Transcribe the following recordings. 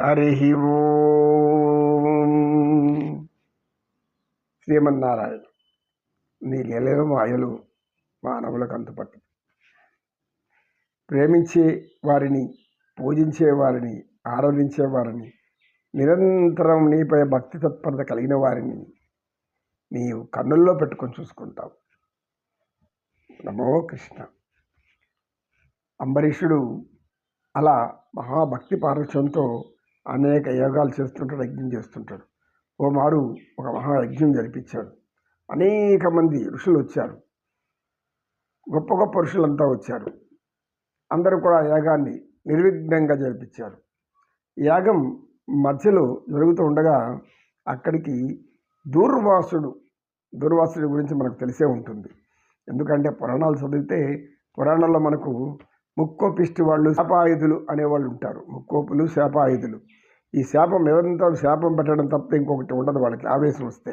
హరి శ్రీమన్నారాయణ నీ లీలలు మాయలు మానవులకు అంతుపట్టు ప్రేమించే వారిని పూజించే వారిని ఆరాధించే వారిని నిరంతరం నీపై భక్తి తత్పరత కలిగిన వారిని నీవు కన్నుల్లో పెట్టుకొని చూసుకుంటావు. నమో కృష్ణ. అంబరీషుడు అలా మహాభక్తి పారవశ్యంతో అనేక యోగాలు చేస్తుంటాడు యజ్ఞం చేస్తుంటాడు. ఓ మారు ఒక మహాయజ్ఞం జరిపించాడు. అనేక మంది ఋషులు వచ్చారు. గొప్ప గొప్ప ఋషులంతా వచ్చారు. అందరూ కూడా యాగాన్ని నిర్విఘ్నంగా జరిపించారు. యాగం మధ్యలో జరుగుతూ ఉండగా అక్కడికి దూర్వాసుడు దూర్వాసుడి గురించి మనకు తెలిసే ఉంటుంది. ఎందుకంటే పురాణాలు చదివితే పురాణాల్లో మనకు ముక్కోపిష్టి వాళ్ళు శాపాయుధులు అనేవాళ్ళు ఉంటారు. ముక్కోపులు శాపాయుధులు. ఈ శాపం నిరంతరం శాపం పెట్టడం తప్ప ఇంకొకటి ఉండదు వాళ్ళకి ఆవేశం వస్తే.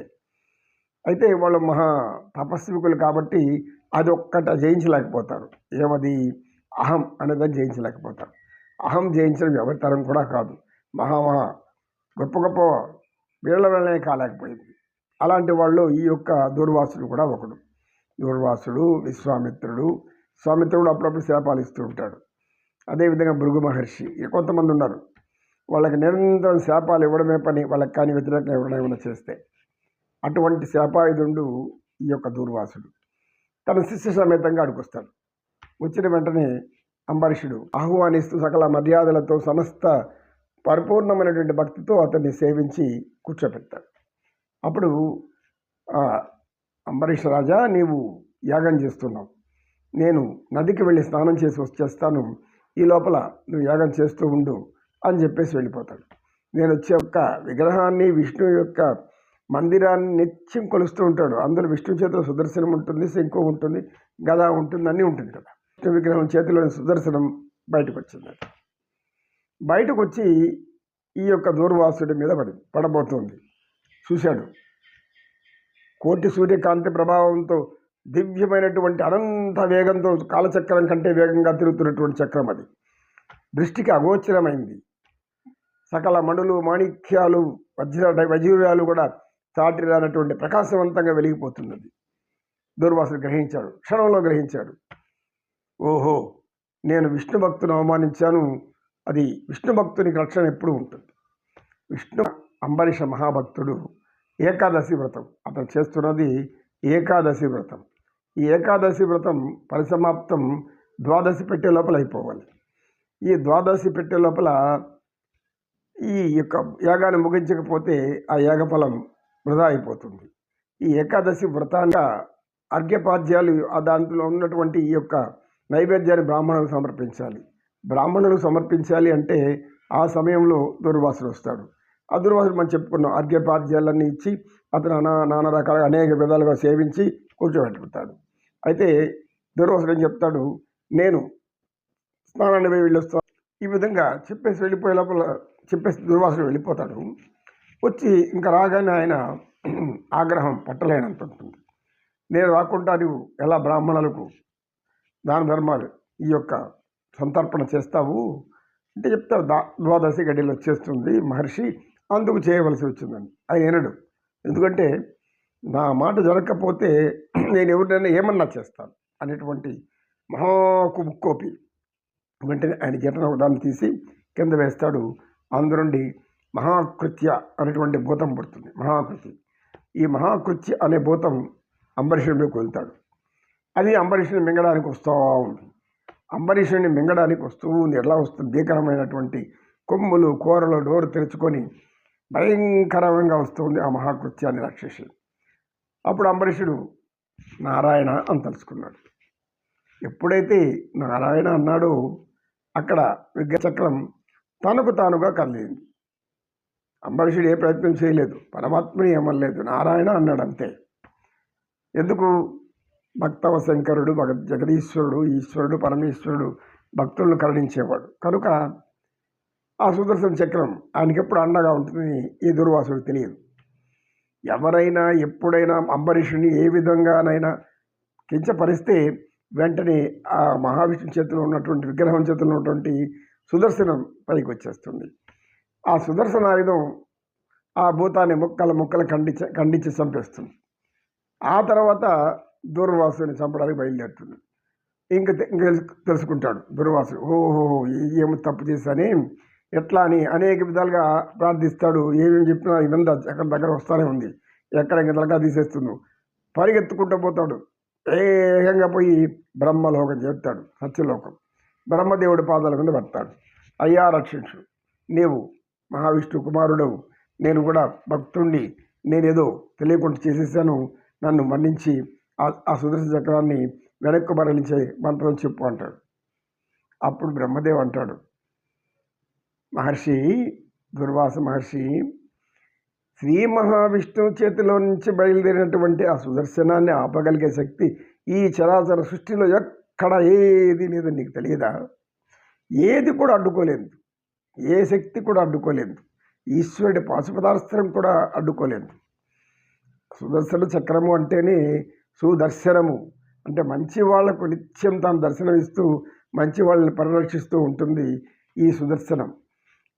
అయితే వాళ్ళు మహా తపస్వికులు కాబట్టి అది ఒక్కట జయించలేకపోతారు. ఏమది? అహం అనేదాన్ని జయించలేకపోతారు. అహం జయించడం ఎవరి తరం కూడా కాదు. మహామహా గొప్ప గొప్ప వీళ్ళ వెళ్ళనే కాలేకపోయింది. అలాంటి వాళ్ళు ఈ యొక్క దూర్వాసుడు కూడా ఒకడు. దూర్వాసుడు విశ్వామిత్రుడు స్వామిత్రుడు అప్పుడప్పుడు శాపాలు ఇస్తూ ఉంటాడు. అదేవిధంగా భృగు మహర్షి కొంతమంది ఉన్నారు. వాళ్ళకి నిరంతరం శాపాలు ఇవ్వడమే పని వాళ్ళకి కానీ వ్యతిరేకంగా ఇవ్వడం ఏమైనా చేస్తే. అటువంటి శాపాయుధుడు ఈ యొక్క దూర్వాసుడు. తన శిష్య సమేతంగా అడుగుస్తాడు. వచ్చిన వెంటనే అంబరీషుడు ఆహ్వానిస్తూ సకల మర్యాదలతో సమస్త పరిపూర్ణమైనటువంటి భక్తితో అతన్ని సేవించి కూర్చోపెడతాడు. అప్పుడు అంబరీష్ రాజా నీవు యాగం చేస్తున్నావు. నేను నదికి వెళ్ళి స్నానం చేసి వచ్చేస్తాను. ఈ లోపల నువ్వు యాగం చేస్తూ ఉండు. అని చెప్పేసి వెళ్ళిపోతాడు. నేను వచ్చే యొక్క విగ్రహాన్ని విష్ణు యొక్క మందిరాన్ని నిత్యం కొలుస్తూ ఉంటాడు. అందులో విష్ణు చేతిలో సుదర్శనం ఉంటుంది శంకు ఉంటుంది గద ఉంటుంది అన్నీ ఉంటుంది కదా. విష్ణు విగ్రహం చేతిలోని సుదర్శనం బయటకు వచ్చింది. బయటకు వచ్చి ఈ యొక్క దూర్వాసుడి మీద పడి పడబోతుంది. చూశాడు. కోటి సూర్యకాంతి ప్రభావంతో దివ్యమైనటువంటి అనంత వేగంతో కాలచక్రం కంటే వేగంగా తిరుగుతున్నటువంటి చక్రం అది. దృష్టికి అగోచరమైంది. సకల మణులు మాణిక్యాలు వజ్ర వజ్రాలు కూడా చాటి రానటువంటి ప్రకాశవంతంగా వెలిగిపోతున్నది. దూర్వాసుడు గ్రహించాడు క్షణంలో గ్రహించాడు. ఓహో నేను విష్ణు భక్తుని అవమానించాను. అది విష్ణు భక్తునికి రక్షణ ఎప్పుడూ ఉంటుంది. విష్ణు అంబరీష మహాభక్తుడు ఏకాదశి వ్రతం. అతను చేస్తున్నది ఏకాదశి వ్రతం. ఈ ఏకాదశి వ్రతం పరిసమాప్తం ద్వాదశి పెట్టే లోపల అయిపోవాలి. ఈ ద్వాదశి పెట్టే లోపల ఈ యొక్క యాగాన్ని ముగించకపోతే ఆ యాగఫలం వృధా అయిపోతుంది. ఈ ఏకాదశి వ్రతంగా అర్ఘ్యపాద్యాలు ఆ దాంట్లో ఉన్నటువంటి ఈ యొక్క నైవేద్యాన్ని బ్రాహ్మణులు సమర్పించాలి. బ్రాహ్మణులు సమర్పించాలి అంటే ఆ సమయంలో దుర్వాసుడు వస్తాడు. ఆ దుర్వాసుడు మనం చెప్పుకున్నాం అర్ఘ్యపాద్యాలన్నీ ఇచ్చి అతను నానా నానా రకాలుగా అనేక విధాలుగా సేవించి కూర్చోబెట్టుకుంటాడు. అయితే దుర్వాసుడు ఏం చెప్తాడు నేను స్నానాన్ని పోయి వెళ్ళొస్తాను ఈ విధంగా చెప్పేసి వెళ్ళిపోయే లోపల చెప్పేసి దుర్వాసుడు వెళ్ళిపోతాడు. వచ్చి ఇంకా రాగానే ఆయన ఆగ్రహం పట్టలేనంత ఉంటుంది నేను రాకుండా నువ్వు ఎలా బ్రాహ్మణులకు దాన ధర్మాలు ఈ యొక్క సంతర్పణ చేస్తావు? అంటే చెప్తారు దా ద్వాదశి గడిలో వచ్చేస్తుంది మహర్షి అందుకు చేయవలసి వచ్చిందని. ఆయన వినడు. ఎందుకంటే నా మాట జరగకపోతే నేను ఎవరినైనా ఏమన్నా చేస్తాను అనేటువంటి మహాకుముక్కోపి వెంటనే ఆయన జటన దాన్ని తీసి కింద వేస్తాడు. అందునుండి మహాకృత్య అనేటువంటి భూతం పుడుతుంది మహాకృతి. ఈ మహాకృత్య అనే భూతం అంబరీషుడి వెళ్తాడు అది అంబరీషుని మింగడానికి వస్తూ ఉంది అంబరీషుని మింగడానికి వస్తూ ఉంది. ఎలా వస్తుంది? భీకరమైనటువంటి కొమ్ములు కూరలు డోరు తెరుచుకొని భయంకరంగా వస్తుంది ఆ మహాకృత్యాన్ని రాక్షసి అప్పుడు అంబరీషుడు నారాయణ అని తలుచుకున్నాడు. ఎప్పుడైతే నారాయణ అన్నాడో అక్కడ విగ్రహచక్రం తనకు తానుగా కలిగింది అంబరీషుడు ఏ ప్రయత్నం చేయలేదు. పరమాత్మని ఏమనలేదు. నారాయణ అన్నాడు అంతే ఎందుకు? భక్తవ శంకరుడు భగ జగదీశ్వరుడు ఈశ్వరుడు పరమేశ్వరుడు భక్తులను కరుణించేవాడు. కనుక ఆ సుదర్శన చక్రం ఆయనకి ఎప్పుడు అండగా ఉంటుందని ఈ దుర్వాసుడు తెలియదు. ఎవరైనా ఎప్పుడైనా అంబరీషుని ఏ విధంగానైనా కించపరిస్తే వెంటనే ఆ మహావిష్ణు చేతిలో ఉన్నటువంటి విగ్రహం చేతిలో ఉన్నటువంటి సుదర్శనం పైకి వచ్చేస్తుంది. ఆ సుదర్శన ఆయుధం ఆ భూతాన్ని ముక్కల ముక్కలు ఖండించి ఖండించి చంపేస్తుంది. ఆ తర్వాత దూర్వాసుని చంపడానికి బయలుదేరుతుంది. ఇంకా తెలుసు- తెలుసుకుంటాడు దుర్వాసుడు. ఓహో ఏమి తప్పు చేశాని? ఎట్లా అని అనేక విధాలుగా ప్రార్థిస్తాడు. ఏమేమి చెప్పినా ఇదంతా ఎక్కడ దగ్గర వస్తానే ఉంది. ఎక్కడ ఇంకా తలకా తీసేస్తుందో. పరిగెత్తుకుంటూ పోతాడు. వేగంగా పోయి బ్రహ్మలోకం చేస్తాడు సత్యలోకం. బ్రహ్మదేవుడి పాదాల కింద పడతాడు. అయ్యా రక్షించు. నీవు మహావిష్ణు కుమారుడు నేను కూడా భక్తుణ్ణి. నేనేదో తెలియకుండా చేసేసాను. నన్ను మన్నించి ఆ- ఆ సుదర్శన చక్రాన్ని వెనక్కు మరలించే మంత్రం చెప్పు అంటాడు. అప్పుడు బ్రహ్మదేవ్ అంటాడు. మహర్షి దుర్వాస మహర్షి శ్రీ మహావిష్ణువు చేతిలో నుంచి బయలుదేరినటువంటి ఆ సుదర్శనాన్ని ఆపగలిగే శక్తి ఈ చరాచర సృష్టిలో ఎక్కడ ఏది లేదో నీకు తెలియదా? ఏది కూడా అడ్డుకోలేదు. ఏ శక్తి కూడా అడ్డుకోలేదు. ఈశ్వరుడి పాశుపదార్థం కూడా అడ్డుకోలేదు. సుదర్శన చక్రము అంటేనే సుదర్శనము. అంటే మంచి వాళ్ళకు నిత్యం తాను దర్శనం ఇస్తూ మంచి వాళ్ళని పరిరక్షిస్తూ ఉంటుంది ఈ సుదర్శనం.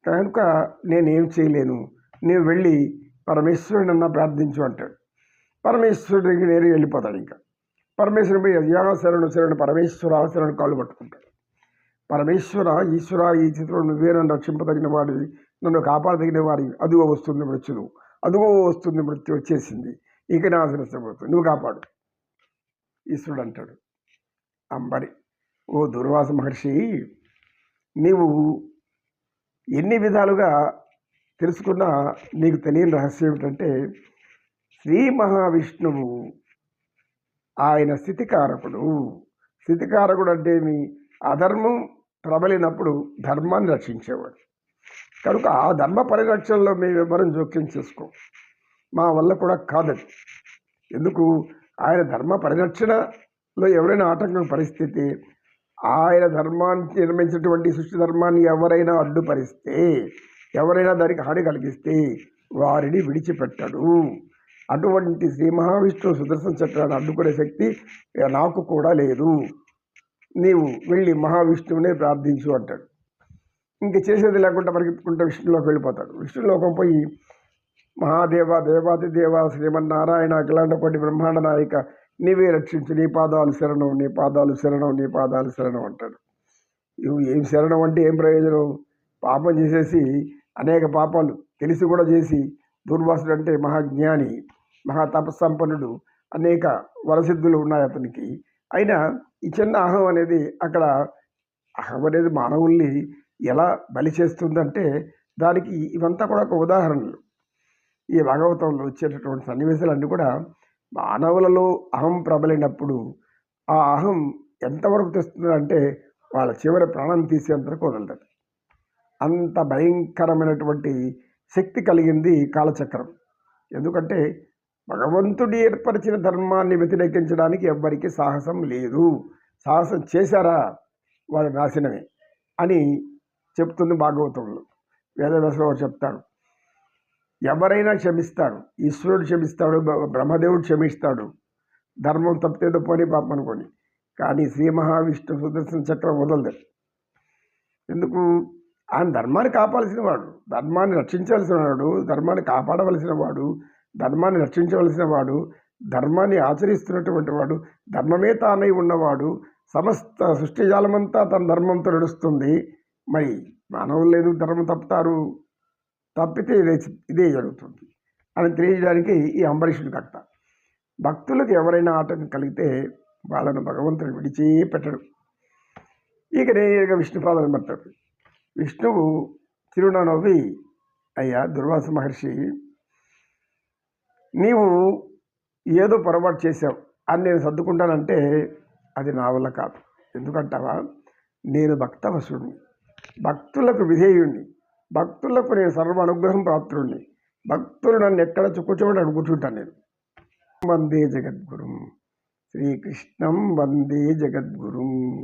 కనుక నేనేం చేయలేను. నేను వెళ్ళి పరమేశ్వరుడన్నా ప్రార్థించు అంటాడు. పరమేశ్వరుడికి నేను వెళ్ళిపోతాడు ఇంకా. పరమేశ్వరుడు పోయి అయ్యా శరణు శరణు పరమేశ్వర శరణు కాళ్ళు పట్టుకుంటాడు. పరమేశ్వర ఈశ్వర ఈ చిత్రంలో నువ్వే నన్ను రక్షింపదగిన వాడివి నన్ను కాపాడదగిన వాడివి అదుగో వస్తుంది మృత్యువు అదుగో వస్తుంది మృత్యు వచ్చేసింది ఇక నాశనమైపోతుంది నువ్వు కాపాడు. ఈశ్వరుడు అంటాడు అంబరి ఓ దుర్వాస మహర్షి నీవు ఎన్ని విధాలుగా తెలుసుకున్నా నీకు తెలియని రహస్యం ఏమిటంటే శ్రీ మహావిష్ణువు ఆయన స్థితికారకుడు. స్థితికారకుడు అంటే ఏమి? అధర్మం ప్రబలినప్పుడు ధర్మాన్ని రక్షించేవాడు. కనుక ఆ ధర్మ పరిరక్షణలో మేము ఎవరం జోక్యం చేసుకో? మా వల్ల కూడా కాదది ఎందుకు? ఆయన ధర్మ పరిరక్షణలో ఎవరైనా ఆటంకం పరిస్థితి ఆయన ధర్మాన్ని నిర్మించినటువంటి సృష్టి ధర్మాన్ని ఎవరైనా అడ్డుపరిస్తే ఎవరైనా దానికి హాని కలిగిస్తే వారిని విడిచిపెట్టడు. అటువంటి శ్రీ మహావిష్ణువు సుదర్శన చక్రాన్ని అడ్డుకునే శక్తి నాకు కూడా లేదు. నీవు వెళ్ళి మహావిష్ణువునే ప్రార్థించు అంటాడు. ఇంక చేసేది లేకుండా పరిగెత్తుకుంటే విష్ణులోకి వెళ్ళిపోతాడు. విష్ణులోకం పోయి మహాదేవ దేవాతి దేవ శ్రీమన్నారాయణ అఖిలాండ బ్రహ్మాండ నాయక నీవే రక్షించు నీ పాదాలు శరణం నీ పాదాలు శరణం నీ పాదాలు శరణం అంటాడు. ఇవి ఏం శరణం అంటే ఏం ప్రయోజనం? పాపం చేసేసి అనేక పాపాలు తెలిసి కూడా చేసి దూర్వాసుడు అంటే మహాజ్ఞాని మహాతపస్సంపన్నుడు అనేక వరసిద్ధులు ఉన్నాయి అతనికి. అయినా ఈ చిన్న అహం అనేది అక్కడ అహం అనేది మానవుల్ని ఎలా బలి చేస్తుందంటే దానికి ఇవంతా కూడా ఒక ఉదాహరణలు. ఈ భాగవతంలో వచ్చేటటువంటి సన్నివేశాలన్నీ కూడా మానవులలో అహం ప్రబలినప్పుడు ఆ అహం ఎంతవరకు తెస్తుందంటే వాళ్ళ చివరి ప్రాణం తీసేంతవరకు వదలదు. అంత భయంకరమైనటువంటి శక్తి కలిగింది కాలచక్రం. ఎందుకంటే భగవంతుడు ఏర్పరిచిన ధర్మాన్ని వ్యతిరేకించడానికి ఎవ్వరికీ సాహసం లేదు. సాహసం చేశారా? వాడు నాశనమే అని చెప్తుంది భాగవతంలో. వేదవ్యాసంలో చెప్తాడు ఎవరైనా క్షమిస్తారు. ఈశ్వరుడు క్షమిస్తాడు బ- బ్రహ్మదేవుడు క్షమిస్తాడు. ధర్మం తప్పితేదో పోనీ పాపం అనుకోని కానీ శ్రీ మహావిష్ణు సుదర్శన చక్రం వదలదు. ఎందుకు? ఆయన ధర్మాన్ని కాపాల్సిన వాడు. ధర్మాన్ని రక్షించాల్సిన వాడు ధర్మాన్ని కాపాడవలసిన వాడు ధర్మాన్ని రక్షించవలసిన వాడు ధర్మాన్ని ఆచరిస్తున్నటువంటి వాడు ధర్మమే తానై ఉన్నవాడు సమస్త సృష్టిజాలమంతా తన ధర్మంతో నడుస్తుంది. మరి మానవులు లేదు ధర్మం తప్పుతారు. తప్పితే ఇదే ఇదే జరుగుతుంది అని తెలియజేయడానికి ఈ అంబరీషుడు కట్ట భక్తులకు ఎవరైనా ఆటంకం కలిగితే వాళ్ళను భగవంతుడు విడిచి పెట్టడు ఇక నేను విష్ణుపాదాలు పడతాడు విష్ణువు చిరునా నవ్వి అయ్యా దుర్వాస మహర్షి నీవు ఏదో పొరపాటు చేశావు అని నేను సర్దుకుంటానంటే అది నా వల్ల కాదు. ఎందుకంటావా? నేను భక్తవసుడిని. భక్తులకు విధేయుణ్ణి. భక్తులకు నేను సర్వ అనుగ్రహం ప్రాప్తుడిని. భక్తులు నన్ను ఎక్కడ కూర్చోబడి అక్కడ కూర్చుంటాను నేను. వందే జగద్గురుం. శ్రీకృష్ణం వందే జగద్గురుం.